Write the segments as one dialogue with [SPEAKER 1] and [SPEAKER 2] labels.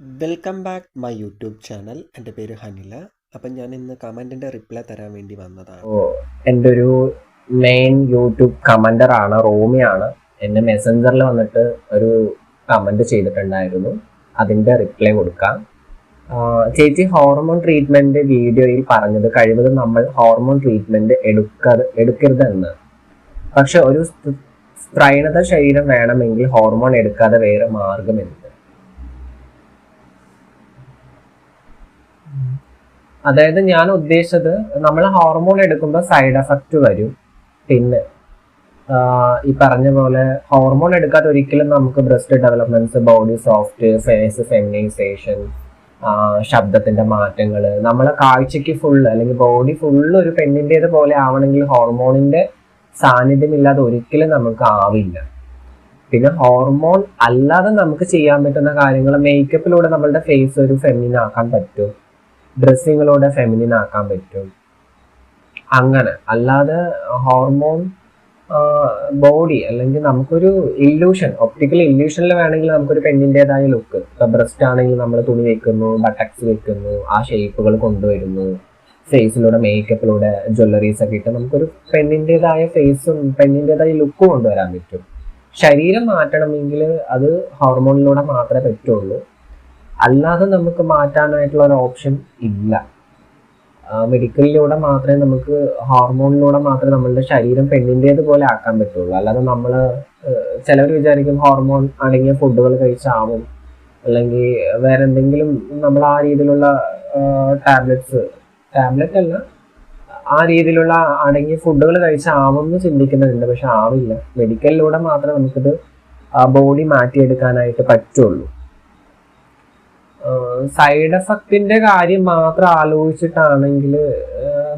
[SPEAKER 1] Welcome back my YouTube channel എന്റെ പേര് ഹനില. അപ്പം ഞാൻ ഇന്ന് കമന്റിന്റെ റിപ്ലൈ തരാൻ വേണ്ടി വന്നതാണ്.
[SPEAKER 2] എന്റെ ഒരു മെയിൻ യൂട്യൂബ് കമന്റർ ആണ് റോമിയാണ് എന്നെ മെസ്സഞ്ചറിൽ വന്നിട്ട് ഒരു കമന്റ് ചെയ്തിട്ടുണ്ടായിരുന്നു. അതിന്റെ റിപ്ലൈ കൊടുക്കാം. ചേച്ചി ഹോർമോൺ ട്രീറ്റ്മെന്റ് വീഡിയോയിൽ പറഞ്ഞത് കഴിവതും നമ്മൾ ഹോർമോൺ ട്രീറ്റ്മെന്റ് എടുക്കരുത് എടുക്കരുതെന്ന്. പക്ഷെ ഒരു സ്ത്ര- സ്ത്രൈണത ശരീരം വേണമെങ്കിൽ ഹോർമോൺ എടുക്കാതെ വേറെ മാർഗമെന്ത് അതായത് ഞാൻ ഉദ്ദേശിച്ചത് നമ്മൾ ഹോർമോൺ എടുക്കുമ്പോൾ സൈഡ് എഫക്റ്റ് വരും. പിന്നെ ഈ പറഞ്ഞ പോലെ ഹോർമോൺ എടുക്കാതെ ഒരിക്കലും നമുക്ക് breast developments body soft face feminisation ശബ്ദത്തിന്റെ മാറ്റങ്ങൾ നമ്മളെ കാഴ്ചക്ക് ഫുള്ള് അല്ലെങ്കിൽ ബോഡി ഫുള്ള് ഒരു പെണ്ണിന്റേത് പോലെ ആവണമെങ്കിൽ ഹോർമോണിന്റെ സാന്നിധ്യം ഇല്ലാതെ ഒരിക്കലും നമുക്ക് ആവില്ല. പിന്നെ ഹോർമോൺ അല്ലാതെ നമുക്ക് ചെയ്യാൻ പറ്റുന്ന കാര്യങ്ങൾ മേക്കപ്പിലൂടെ നമ്മളുടെ ഫേസ് ഒരു ഫെമിനാക്കാൻ പറ്റും. ഡ്രസ്സിങ്ങിലൂടെ ഫെമിനിൻ ആക്കാൻ പറ്റും. അങ്ങനെ. അല്ലാതെ ഹോർമോൺ ബോഡി അല്ലെങ്കിൽ നമുക്കൊരു ഇല്യൂഷൻ ഒപ്റ്റിക്കൽ ഇല്യൂഷനിൽ വേണമെങ്കിൽ നമുക്കൊരു പെണ്ണിന്റെതായ ലുക്ക് ഇപ്പൊ ബ്രസ്റ്റ് ആണെങ്കിൽ നമ്മൾ തുണി വെക്കുന്നു ബട്ടക്സ് വെക്കുന്നു ആ ഷേപ്പുകൾ കൊണ്ടുവരുന്നു. ഫേസിലൂടെ മേക്കപ്പിലൂടെ ജ്വല്ലറീസ് ഒക്കെ ഇട്ട് നമുക്കൊരു പെണ്ണിന്റെതായ ഫേസും പെണ്ണിന്റെതായ ലുക്കും കൊണ്ടുവരാൻ പറ്റും. ശരീരം മാറ്റണമെങ്കിൽ അത് ഹോർമോണിലൂടെ മാത്രമേ പറ്റുള്ളൂ. അല്ലാതെ നമുക്ക് മാറ്റാനായിട്ടുള്ള ഒരു ഓപ്ഷൻ ഇല്ല. മെഡിക്കലിലൂടെ മാത്രമേ നമുക്ക് ഹോർമോണിലൂടെ മാത്രമേ നമ്മളുടെ ശരീരം പെണ്ണിന്റേത് പോലെ ആക്കാൻ പറ്റുള്ളൂ. അല്ലാതെ നമ്മൾ ചിലർ വിചാരിക്കും ഹോർമോൺ അടങ്ങിയ ഫുഡുകൾ കഴിച്ചാവും. അല്ലെങ്കിൽ വേറെ എന്തെങ്കിലും നമ്മൾ ആ രീതിയിലുള്ള ടാബ്ലറ്റ്സ് ടാബ്ലറ്റ് അല്ല ആ രീതിയിലുള്ള അടങ്ങിയ ഫുഡുകൾ കഴിച്ചാവും എന്ന് ചിന്തിക്കുന്നുണ്ട് പക്ഷെ ആവില്ല. മെഡിക്കലിലൂടെ മാത്രമേ നമുക്കിത് ബോഡി മാറ്റിയെടുക്കാനായിട്ട് പറ്റുള്ളൂ. സൈഡ് എഫക്റ്റിന്റെ കാര്യം മാത്രം ആലോചിച്ചിട്ടാണെങ്കിൽ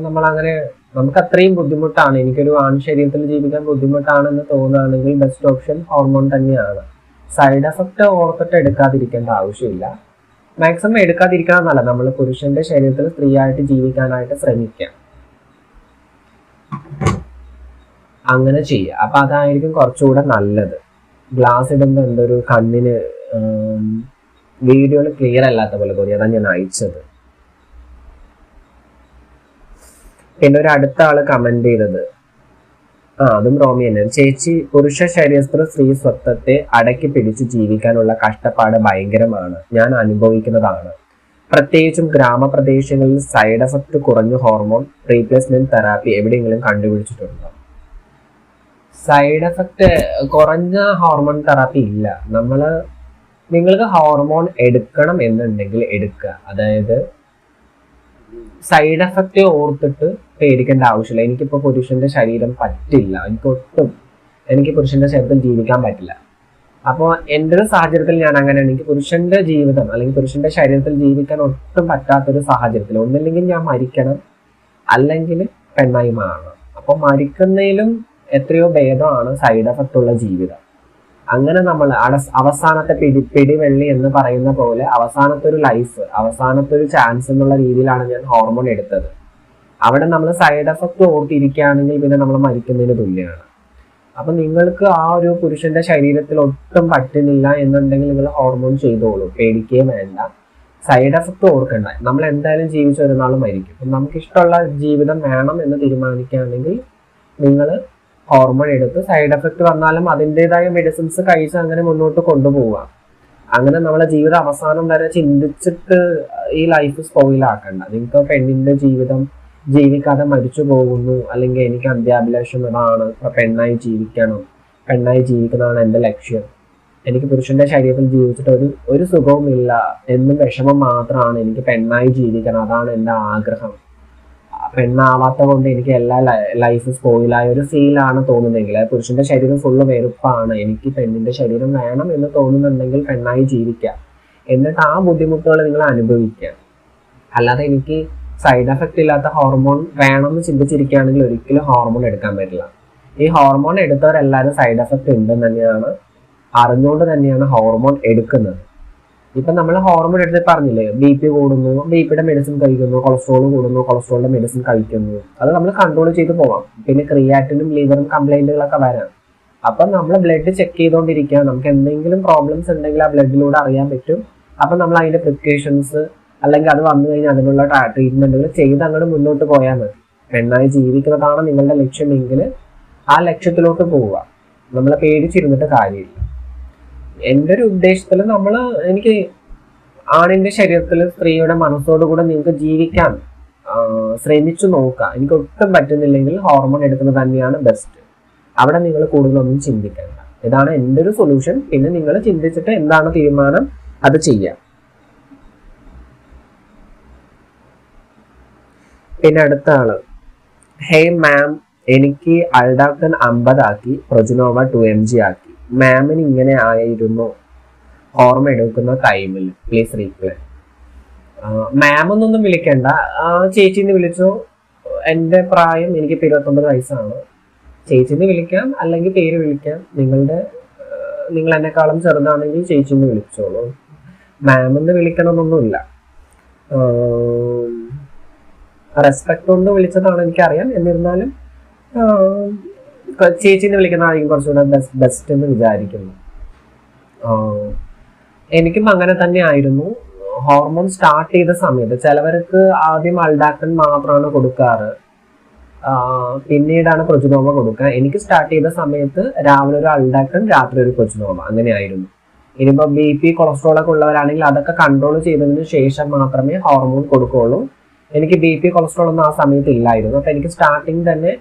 [SPEAKER 2] നമ്മൾ അങ്ങനെ നമുക്ക് അത്രയും ബുദ്ധിമുട്ടാണ്. എനിക്കൊരു ആൺ ശരീരത്തിൽ ജീവിക്കാൻ ബുദ്ധിമുട്ടാണെന്ന് തോന്നുകയാണെങ്കിൽ ബെസ്റ്റ് ഓപ്ഷൻ ഹോർമോൺ തന്നെയാണ്. സൈഡ് എഫക്റ്റ് ഓർത്തിട്ട് എടുക്കാതിരിക്കേണ്ട ആവശ്യമില്ല. മാക്സിമം എടുക്കാതിരിക്കണം എന്നല്ല നമ്മൾ പുരുഷന്റെ ശരീരത്തിൽ സ്ത്രീ ആയിട്ട് ജീവിക്കാനായിട്ട് ശ്രമിക്കാം അങ്ങനെ ചെയ്യുക. അപ്പൊ അതായിരിക്കും കുറച്ചുകൂടെ നല്ലത്. ഗ്ലാസ് ഇടുമ്പോൾ എന്തൊരു കണ്ണിന് വീഡിയോയിൽ ക്ലിയർ അല്ലാത്ത പോലെ തോന്നി. അതാണ് ഞാൻ അയച്ചത്. പിന്നെ ഒരു അടുത്ത ആൾ കമന്റ് ചെയ്തത്. ആ അതും റോമി തന്നെ. ചേച്ചി പുരുഷ ശരീരത്തിൽ സ്ത്രീ സ്വത്വത്തെ അടക്കി പിടിച്ച് ജീവിക്കാനുള്ള കഷ്ടപ്പാട് ഭയങ്കരമാണ്. ഞാൻ അനുഭവിക്കുന്നതാണ്. പ്രത്യേകിച്ചും ഗ്രാമപ്രദേശങ്ങളിൽ സൈഡ് എഫക്ട് കുറഞ്ഞ ഹോർമോൺ റീപ്ലേസ്മെന്റ് തെറാപ്പി എവിടെയെങ്കിലും കണ്ടുപിടിച്ചിട്ടുണ്ടോ? സൈഡ് എഫക്ട് കുറഞ്ഞ ഹോർമോൺ തെറാപ്പി ഇല്ല. നമ്മൾ നിങ്ങൾക്ക് ഹോർമോൺ എടുക്കണം എന്നുണ്ടെങ്കിൽ എടുക്കുക. അതായത് സൈഡ് എഫക്റ്റ് ഓർത്തിട്ട് പേടിക്കേണ്ട ആവശ്യമില്ല. എനിക്കിപ്പോൾ പുരുഷന്റെ ശരീരം പറ്റില്ല. എനിക്ക് ഒട്ടും എനിക്ക് പുരുഷന്റെ ശരീരത്തിൽ ജീവിക്കാൻ പറ്റില്ല. അപ്പോൾ എന്റെ ഒരു സാഹചര്യത്തിൽ ഞാൻ അങ്ങനെ എനിക്ക് പുരുഷന്റെ ജീവിതം അല്ലെങ്കിൽ പുരുഷന്റെ ശരീരത്തിൽ ജീവിക്കാൻ ഒട്ടും പറ്റാത്തൊരു സാഹചര്യത്തിൽ ഒന്നില്ലെങ്കിൽ ഞാൻ മരിക്കണം. അല്ലെങ്കിൽ പെണ്ണായി മാറണം. അപ്പോൾ മരിക്കുന്നതിലും എത്രയോ ഭേദമാണ് സൈഡ് എഫക്റ്റ് ഉള്ള ജീവിതം. അങ്ങനെ നമ്മൾ അവസാനത്തെ പിടി പിടിവെള്ളി എന്ന് പറയുന്ന പോലെ അവസാനത്തെ ഒരു ലൈഫ് അവസാനത്തെ ഒരു ചാൻസ് എന്നുള്ള രീതിയിലാണ് ഞാൻ ഹോർമോൺ എടുത്തത്. അവിടെ നമ്മൾ സൈഡ് എഫക്റ്റ് ഓർത്തിരിക്കുകയാണെങ്കിൽ പിന്നെ നമ്മൾ മരിക്കുന്നതിന് തുല്യമാണ്. അപ്പൊ നിങ്ങൾക്ക് ആ ഒരു പുരുഷന്റെ ശരീരത്തിൽ ഒട്ടും പറ്റുന്നില്ല എന്നുണ്ടെങ്കിൽ നിങ്ങൾ ഹോർമോൺ ചെയ്തോളൂ. പേടിക്കുകയും വേണ്ട. സൈഡ് എഫക്റ്റ് ഓർക്കണ്ട. നമ്മൾ എന്തായാലും ജീവിച്ച ഒരു നാൾ മരിക്കും. നമുക്ക് ഇഷ്ടമുള്ള ജീവിതം വേണം എന്ന് തീരുമാനിക്കുകയാണെങ്കിൽ നിങ്ങൾ ഹോർമോൺ എടുത്ത് സൈഡ് എഫക്റ്റ് വന്നാലും അതിന്റെതായ മെഡിസിൻസ് കഴിച്ച് അങ്ങനെ മുന്നോട്ട് കൊണ്ടുപോവുക അങ്ങനെ നമ്മളെ ജീവിതം അവസാനം വരെ ചിന്തിച്ചിട്ട് ഈ ലൈഫ് സ്പോയിലാക്കണ്ട നിങ്ങൾക്ക് പെണ്ണിന്റെ ജീവിതം ജീവിക്കാതെ മരിച്ചു പോകുന്നു അല്ലെങ്കിൽ എനിക്ക് അന്ത്യാഭിലാഷം ഇതാണ് പെണ്ണായി ജീവിക്കണം പെണ്ണായി ജീവിക്കുന്നതാണ് എന്റെ ലക്ഷ്യം. എനിക്ക് പുരുഷന്റെ ശരീരത്തിൽ ജീവിച്ചിട്ട് ഒരു ഒരു സുഖവുമില്ല എന്നും വിഷമം മാത്രമാണ് എനിക്ക് പെണ്ണായി ജീവിക്കണം അതാണ് എന്റെ ആഗ്രഹം. പെണ്ണാവാത്ത കൊണ്ട് എനിക്ക് എല്ലാ ലൈഫ് സ്പോയിലായ ഒരു ഫീലാണ് തോന്നുന്നതെങ്കിൽ പുരുഷന്റെ ശരീരം ഫുള്ള് വെറുപ്പാണ്. എനിക്ക് പെണ്ണിന്റെ ശരീരം വേണം എന്ന് തോന്നുന്നുണ്ടെങ്കിൽ പെണ്ണായി ജീവിക്കാം. എന്നിട്ട് ആ ബുദ്ധിമുട്ടുകൾ നിങ്ങൾ അനുഭവിക്കുക. അല്ലാതെ എനിക്ക് സൈഡ് എഫക്റ്റ് ഇല്ലാത്ത ഹോർമോൺ വേണമെന്ന് ചിന്തിച്ചിരിക്കുകയാണെങ്കിൽ ഒരിക്കലും ഹോർമോൺ എടുക്കാൻ പറ്റില്ല. ഈ ഹോർമോൺ എടുത്തവരെല്ലാവരും സൈഡ് എഫക്റ്റ് ഉണ്ടെന്ന് തന്നെയാണ് അറിഞ്ഞുകൊണ്ട് തന്നെയാണ് ഹോർമോൺ എടുക്കുന്നത്. ഇപ്പൊ നമ്മൾ ഹോർമോൺ എടുത്ത് പറഞ്ഞില്ലേ ബി പി കൂടുന്നു ബി പിയുടെ മെഡിസിൻ കഴിക്കുന്നു കൊളസ്ട്രോൾ കൂടുന്നു കൊളസ്ട്രോളിന്റെ മെഡിസിൻ കഴിക്കുന്നു. അത് നമ്മൾ കൺട്രോൾ ചെയ്ത് പോവാം. പിന്നെ ക്രിയാറ്റിനും ലിവറും കംപ്ലൈന്റുകളൊക്കെ വരാം. അപ്പൊ നമ്മൾ ബ്ലഡ് ചെക്ക് ചെയ്തുകൊണ്ടിരിക്കുക നമുക്ക് എന്തെങ്കിലും പ്രോബ്ലംസ് ഉണ്ടെങ്കിൽ ആ ബ്ലഡിലൂടെ അറിയാൻ പറ്റും. അപ്പൊ നമ്മൾ അതിന്റെ പ്രിക്കോഷൻസ് അല്ലെങ്കിൽ അത് വന്നു കഴിഞ്ഞാൽ അതിനുള്ള ട്രീറ്റ്മെന്റുകൾ ചെയ്ത് അങ്ങോട്ട് മുന്നോട്ട് പോയാൽ മതി. പെണ്ണായി ജീവിക്കുന്നതാണ് നിങ്ങളുടെ ലക്ഷ്യമെങ്കിൽ ആ ലക്ഷ്യത്തിലോട്ട് പോവുക. നമ്മളെ പേടിച്ചിരുന്നിട്ട് കാര്യമില്ല. എന്റെ ഒരു ഉദ്ദേശത്തിൽ നമ്മൾ എനിക്ക് ആണിന്റെ ശരീരത്തിൽ സ്ത്രീയുടെ മനസ്സോട് മനസ്സോടുകൂടെ നിങ്ങൾക്ക് ജീവിക്കാൻ ശ്രമിച്ചു നോക്കുക. എനിക്ക് ഒട്ടും പറ്റുന്നില്ലെങ്കിൽ ഹോർമോൺ എടുക്കുന്നത് തന്നെയാണ് ബെസ്റ്റ് അവിടെ നിങ്ങൾ കൂടുതലൊന്നും ചിന്തിക്കേണ്ട. ഇതാണ് എന്റെ ഒരു സൊല്യൂഷൻ പിന്നെ നിങ്ങൾ ചിന്തിച്ചിട്ട് എന്താണ് തീരുമാനം? അത് ചെയ്യാം. പിന്നെ അടുത്ത ആൾ. ഹേ മാം എനിക്ക് അൾഡാക്ടൻ അമ്പതാക്കി പ്രൊജിനോവ ടു എം ജി ആക്കി. മാമിന് ഇങ്ങനെ ആയിരുന്നു ഓർമ്മ എടുക്കുന്ന ടൈമിൽ പ്ലീസ് റീപ്ലൈ മാം എന്നൊന്നും വിളിക്കണ്ട. ചേച്ചി എന്ന് വിളിച്ചു. എന്റെ പ്രായം എനിക്ക് ഇരുപത്തൊമ്പത് വയസ്സാണ്. ചേച്ചിന്ന് വിളിക്കാം അല്ലെങ്കിൽ പേര് വിളിക്കാം. നിങ്ങളുടെ നിങ്ങൾ എന്നെക്കാളും ചെറുതാണെങ്കിൽ ചേച്ചിന്ന് വിളിച്ചോളൂ. മാമെന്ന് എന്ന് വിളിക്കണമെന്നൊന്നുമില്ല. റെസ്പെക്ട് കൊണ്ട് വിളിച്ചതാണ് എനിക്കറിയാം. എന്നിരുന്നാലും ക- ചേച്ചിന്ന് വിളിക്കുന്നതായിരിക്കും കുറച്ചുകൂടെ ബെസ്റ്റ് എന്ന് വിചാരിക്കുന്നു. എനിക്കും അങ്ങനെ തന്നെ ആയിരുന്നു ഹോർമോൺ സ്റ്റാർട്ട് ചെയ്ത സമയത്ത് ചിലവർക്ക് ആദ്യം അൾഡാക്ടൻ മാത്രമാണ് കൊടുക്കാറ്. പിന്നീടാണ് പ്രൊജുനോമ കൊടുക്കുക. എനിക്ക് സ്റ്റാർട്ട് ചെയ്ത സമയത്ത് രാവിലെ ഒരു അൾഡാക്ടൻ രാത്രി ഒരു പ്രൊജുനോമ അങ്ങനെയായിരുന്നു. ഇനിയിപ്പോൾ ബി പി കൊളസ്ട്രോൾ ഒക്കെ ഉള്ളവരാണെങ്കിൽ അതൊക്കെ കൺട്രോൾ ചെയ്തതിന് ശേഷം മാത്രമേ ഹോർമോൺ കൊടുക്കുകയുള്ളൂ. എനിക്ക് ബി പി കൊളസ്ട്രോൾ ഒന്നും ആ സമയത്ത് ഇല്ലായിരുന്നു. അപ്പൊ എനിക്ക് സ്റ്റാർട്ടിങ് തന്നെ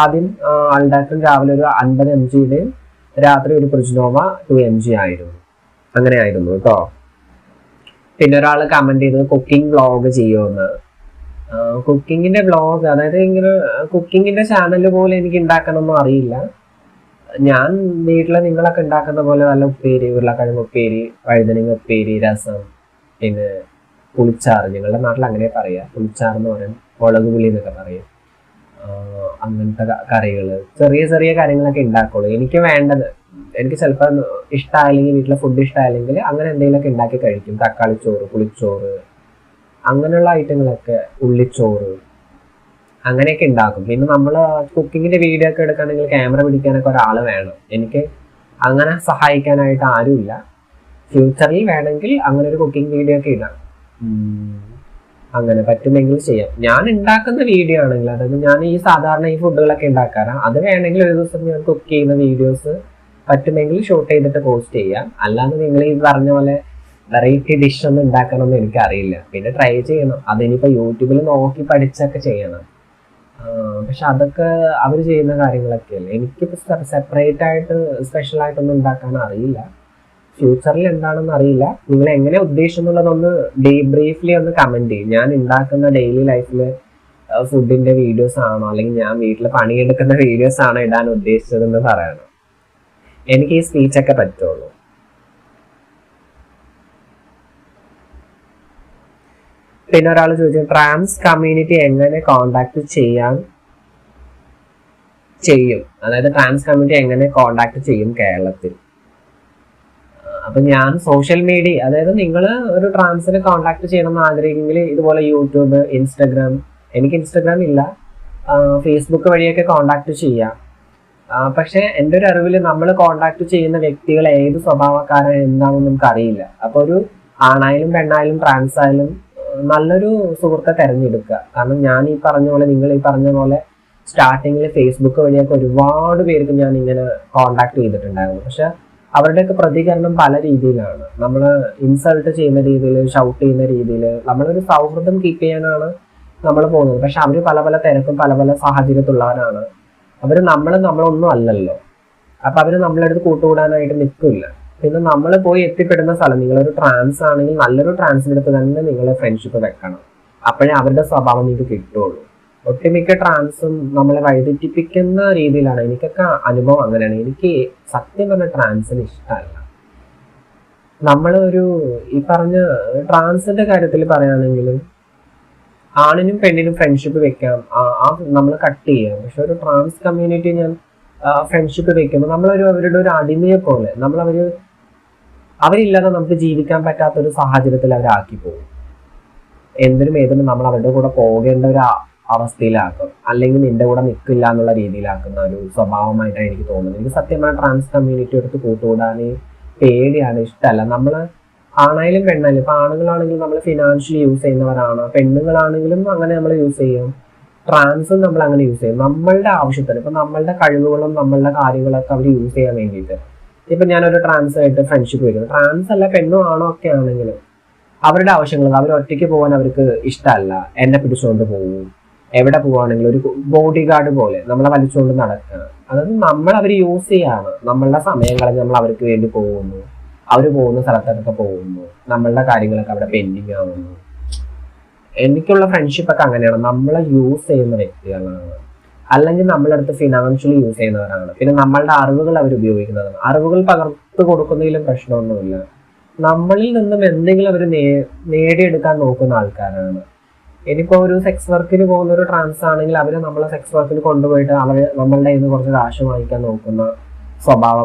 [SPEAKER 2] ആദ്യം അൾഡാക്ടൻ രാവിലെ ഒരു അൻപത് എം ജിയുടെയും രാത്രി ഒരു പ്രിജ്നോവ ടു എം ജി ആയിരുന്നു. അങ്ങനെ ആയിരുന്നു കേട്ടോ. പിന്നെ ഒരാൾ കമന്റ് ചെയ്തത് കുക്കിംഗ് വ്ളോഗ് ചെയ്യുമെന്ന് കുക്കിങ്ങിന്റെ വ്ളോഗ് അതായത് ഇങ്ങനെ കുക്കിങ്ങിന്റെ ചാനൽ പോലെ എനിക്ക് ഉണ്ടാക്കണമെന്നും അറിയില്ല. ഞാൻ വീട്ടിലെ നിങ്ങളൊക്കെ ഉണ്ടാക്കുന്ന പോലെ നല്ല ഉപ്പേരി ഉരുളക്കിഴങ്ങ് ഉപ്പേരി വഴുതനങ്ങ ഉപ്പേരി രസം പിന്നെ പുളിച്ചാറ്. ഞങ്ങളുടെ നാട്ടിൽ അങ്ങനെ പറയാ. പുളിച്ചാറ് എന്ന് പറയും മുളക് പുളി എന്നൊക്കെ പറയും. അങ്ങനത്തെ കറികൾ ചെറിയ ചെറിയ കാര്യങ്ങളൊക്കെ ഉണ്ടാക്കുള്ളൂ എനിക്ക് വേണ്ടത്. എനിക്ക് ചിലപ്പോൾ ഇഷ്ടമായില്ലെങ്കിൽ വീട്ടിലെ ഫുഡ് ഇഷ്ടമായില്ലെങ്കിൽ അങ്ങനെ എന്തെങ്കിലുമൊക്കെ ഉണ്ടാക്കി കഴിക്കും. തക്കാളി ചോറ് പുളിച്ചോറ് അങ്ങനെയുള്ള ഐറ്റങ്ങളൊക്കെ ഉള്ളിച്ചോറ് അങ്ങനെയൊക്കെ ഉണ്ടാക്കും പിന്നെ നമ്മൾ കുക്കിങ്ങിന്റെ വീഡിയോ ഒക്കെ എടുക്കുകയാണെങ്കിൽ ക്യാമറ പിടിക്കാനൊക്കെ ഒരാൾ വേണം. എനിക്ക് അങ്ങനെ സഹായിക്കാനായിട്ട് ആരുമില്ല. ഫ്യൂച്ചറിൽ വേണമെങ്കിൽ അങ്ങനെ ഒരു കുക്കിംഗ് വീഡിയോ ഒക്കെ ഇടാം. അങ്ങനെ പറ്റുമെങ്കിൽ ചെയ്യാം. ഞാൻ ഉണ്ടാക്കുന്ന വീഡിയോ ആണെങ്കിൽ അതായത് ഞാൻ ഈ സാധാരണ ഈ ഫുഡുകളൊക്കെ ഉണ്ടാക്കാറാണ് അത് വേണമെങ്കിൽ ഒരു ദിവസം ഞാൻ കുക്ക് ചെയ്യുന്ന വീഡിയോസ് പറ്റുമെങ്കിൽ ഷൂട്ട് ചെയ്തിട്ട് പോസ്റ്റ് ചെയ്യാം. അല്ലാതെ നിങ്ങൾ ഈ പറഞ്ഞ പോലെ വെറൈറ്റി ഡിഷ് ഒന്നും ഉണ്ടാക്കണമെന്ന് എനിക്ക് അറിയില്ല പിന്നെ ട്രൈ ചെയ്യണം. അതിനിപ്പോ യൂട്യൂബിൽ നോക്കി പഠിച്ചൊക്കെ ചെയ്യണം. പക്ഷെ അതൊക്കെ അവർ ചെയ്യുന്ന കാര്യങ്ങളൊക്കെ അല്ലേ എനിക്കിപ്പോ സെപ്പറേറ്റ് ആയിട്ട് സ്പെഷ്യലായിട്ടൊന്നും ഉണ്ടാക്കാൻ അറിയില്ല. ഫ്യൂച്ചറിൽ എന്താണെന്ന് അറിയില്ല. നിങ്ങൾ എങ്ങനെ ഉദ്ദേശിക്കുന്നുള്ളതൊന്ന് ഡീ ബ്രീഫ്ലി ഒന്ന് കമന്റ് ചെയ്യും. ഞാൻ ഉണ്ടാക്കുന്ന ഡെയിലി ലൈഫിൽ ഫുഡിന്റെ വീഡിയോസ് ആണോ? അല്ലെങ്കിൽ ഞാൻ വീട്ടിൽ പണിയെടുക്കുന്ന വീഡിയോസ് ആണോ ഇടാൻ ഉദ്ദേശിച്ചതെന്ന് പറയണം. എനിക്ക് ഈ സ്പീച്ച് ഒക്കെ പറ്റുള്ളൂ. പിന്നെ ഒരാൾ ചോദിച്ചു ട്രാൻസ് കമ്മ്യൂണിറ്റി എങ്ങനെ കോണ്ടാക്ട് ചെയ്യാൻ ചെയ്യും? അതായത് ട്രാൻസ് കമ്മ്യൂണിറ്റി എങ്ങനെ കോണ്ടാക്ട് ചെയ്യും കേരളത്തിൽ? അപ്പൊ ഞാൻ സോഷ്യൽ മീഡിയ അതായത് നിങ്ങൾ ഒരു ട്രാൻസിനെ കോൺടാക്ട് ചെയ്യണം എന്ന് ആഗ്രഹിക്കുമെങ്കിൽ ഇതുപോലെ യൂട്യൂബ് ഇൻസ്റ്റഗ്രാം എനിക്ക് ഇൻസ്റ്റഗ്രാം ഇല്ല. ഫേസ്ബുക്ക് വഴിയൊക്കെ കോൺടാക്ട് ചെയ്യാം. പക്ഷെ എന്റെ ഒരു അറിവിൽ നമ്മൾ കോൺടാക്ട് ചെയ്യുന്ന വ്യക്തികൾ ഏത് സ്വഭാവക്കാരൻ എന്താണെന്ന് നമുക്ക് അറിയില്ല അപ്പൊ ഒരു ആണായാലും പെണ്ണായാലും ട്രാൻസ് ആയാലും നല്ലൊരു സുഹൃത്തെ തെരഞ്ഞെടുക്കുക. കാരണം ഞാൻ ഈ പറഞ്ഞ പോലെ നിങ്ങൾ ഈ പറഞ്ഞ പോലെ സ്റ്റാർട്ടിങ്ങിൽ ഫേസ്ബുക്ക് വഴിയൊക്കെ ഒരുപാട് പേർക്ക് ഞാൻ ഇങ്ങനെ കോൺടാക്ട് ചെയ്തിട്ടുണ്ടായിരുന്നു. പക്ഷെ അവരുടെയൊക്കെ പ്രതികരണം പല രീതിയിലാണ്. നമ്മൾ ഇൻസൾട്ട് ചെയ്യുന്ന രീതിയിൽ ഷൗട്ട് ചെയ്യുന്ന രീതിയിൽ നമ്മളൊരു സൗഹൃദം കീപ്പ് ചെയ്യാനാണ് നമ്മൾ പോകുന്നത്. പക്ഷെ അവർ പല പല തിരക്കും പല പല സാഹചര്യത്തുള്ളവരാണ് അവർ നമ്മൾ നമ്മളൊന്നും അല്ലല്ലോ. അപ്പം അവർ നമ്മളെ അടുത്ത് കൂട്ടുകൂടാനായിട്ട് നിൽക്കില്ല. പിന്നെ നമ്മൾ പോയി എത്തിപ്പെടുന്ന സ്ഥലം നിങ്ങളൊരു ട്രാൻസ് ആണെങ്കിൽ നല്ലൊരു ട്രാൻസിന്റെ അടുത്ത് തന്നെ നിങ്ങൾ ഫ്രണ്ട്ഷിപ്പ് വെക്കണം. അപ്പോഴേ അവരുടെ സ്വഭാവം നിങ്ങൾക്ക് കിട്ടുള്ളൂ. ഒട്ടുമിക്ക ട്രാൻസും നമ്മളെ വഴിതെറ്റിപ്പിക്കുന്ന രീതിയിലാണ്. എനിക്കൊക്കെ അനുഭവം അങ്ങനെയാണ്. എനിക്ക് സത്യം പറഞ്ഞ ട്രാൻസിന് ഇഷ്ടമല്ല. നമ്മൾ ഒരു ഈ പറഞ്ഞ ട്രാൻസിന്റെ കാര്യത്തിൽ പറയുകയാണെങ്കിൽ ആണിനും പെണ്ണിനും ഫ്രണ്ട്ഷിപ്പ് വെക്കാം. ആ നമ്മൾ കട്ട് ചെയ്യാം. പക്ഷെ ഒരു ട്രാൻസ് കമ്മ്യൂണിറ്റി ഞാൻ ഫ്രണ്ട്ഷിപ്പ് വെക്കുമ്പോൾ നമ്മളൊരു അവരുടെ ഒരു അടിമയെ പോലെ നമ്മൾ അവർ അവരില്ലാതെ നമുക്ക് ജീവിക്കാൻ പറ്റാത്ത ഒരു സാഹചര്യത്തിൽ അവരാക്കി പോകും. എന്തിനും ഏതിനും നമ്മൾ അവരുടെ കൂടെ പോകേണ്ട ഒരു അവസ്ഥയിലാക്കും. അല്ലെങ്കിൽ നിന്റെ കൂടെ നിൽക്കില്ല എന്നുള്ള രീതിയിലാക്കുന്ന ഒരു സ്വഭാവമായിട്ടാണ് എനിക്ക് തോന്നുന്നത്. എനിക്ക് സത്യം പറഞ്ഞാൽ ട്രാൻസ് കമ്മ്യൂണിറ്റി എടുത്ത് കൂട്ടുകൂടാൻ പേടിയാണ് ഇഷ്ടമല്ല നമ്മൾ ആണായാലും പെണ്ണായാലും ഇപ്പൊ ആണുങ്ങളാണെങ്കിലും നമ്മൾ ഫിനാൻഷ്യലി യൂസ് ചെയ്യുന്നവരാണ്. പെണ്ണുങ്ങളാണെങ്കിലും അങ്ങനെ നമ്മൾ യൂസ് ചെയ്യും. ട്രാൻസും നമ്മൾ അങ്ങനെ യൂസ് ചെയ്യും. നമ്മളുടെ ആവശ്യത്തിന് ഇപ്പൊ നമ്മളുടെ കഴിവുകളും നമ്മളുടെ കാര്യങ്ങളൊക്കെ അവർ യൂസ് ചെയ്യാൻ വേണ്ടിയിട്ട്. ഇപ്പൊ ഞാനൊരു ട്രാൻസ് ആയിട്ട് ഫ്രണ്ട്ഷിപ്പ് വയ്ക്കുന്നു ട്രാൻസ് അല്ല പെണ്ണും ആണോ ഒക്കെ ആണെങ്കിലും അവരുടെ ആവശ്യങ്ങൾ അവർ ഒറ്റയ്ക്ക് പോകാൻ അവർക്ക് ഇഷ്ടമല്ല എന്നെ പിടിച്ചുകൊണ്ട് പോകും എവിടെ പോവാണെങ്കിലും ഒരു ബോഡി ഗാർഡ് പോലെ നമ്മളെ വലിച്ചുകൊണ്ട് നടക്കുക അതായത് നമ്മൾ അവർ യൂസ് ചെയ്യാണ്. നമ്മളുടെ സമയം കളഞ്ഞ് നമ്മൾ അവർക്ക് വേണ്ടി പോകുന്നു. അവർ പോകുന്ന സ്ഥലത്തൊക്കെ പോകുന്നു. നമ്മളുടെ കാര്യങ്ങളൊക്കെ അവിടെ പെൻഡിങ് ആവുന്നു. എനിക്കുള്ള ഫ്രണ്ട്ഷിപ്പ് ഒക്കെ അങ്ങനെയാണ്. നമ്മളെ യൂസ് ചെയ്യുന്ന വ്യക്തികളാണ്. അല്ലെങ്കിൽ നമ്മളെ അടുത്ത് ഫിനാൻഷ്യലി യൂസ് ചെയ്യുന്നവരാണ്. പിന്നെ നമ്മളുടെ അറിവുകൾ അവർ ഉപയോഗിക്കുന്നതാണ്. അറിവുകൾ പകർത്ത് കൊടുക്കുന്നതിലും പ്രശ്നമൊന്നുമില്ല. നമ്മളിൽ നിന്നും എന്തെങ്കിലും അവർ നേടിയെടുക്കാൻ നോക്കുന്ന ആൾക്കാരാണ്. ഇനിയിപ്പോ ഒരു സെക്സ് വർക്കിന് പോകുന്ന ഒരു ട്രാൻസ് ആണെങ്കിൽ അവർ നമ്മളെ സെക്സ് വർക്കിന് കൊണ്ടുപോയിട്ട് അവർ നമ്മളുടെ കയ്യിൽ കുറച്ച് കാശ് വാങ്ങിക്കാൻ നോക്കുന്ന സ്വഭാവ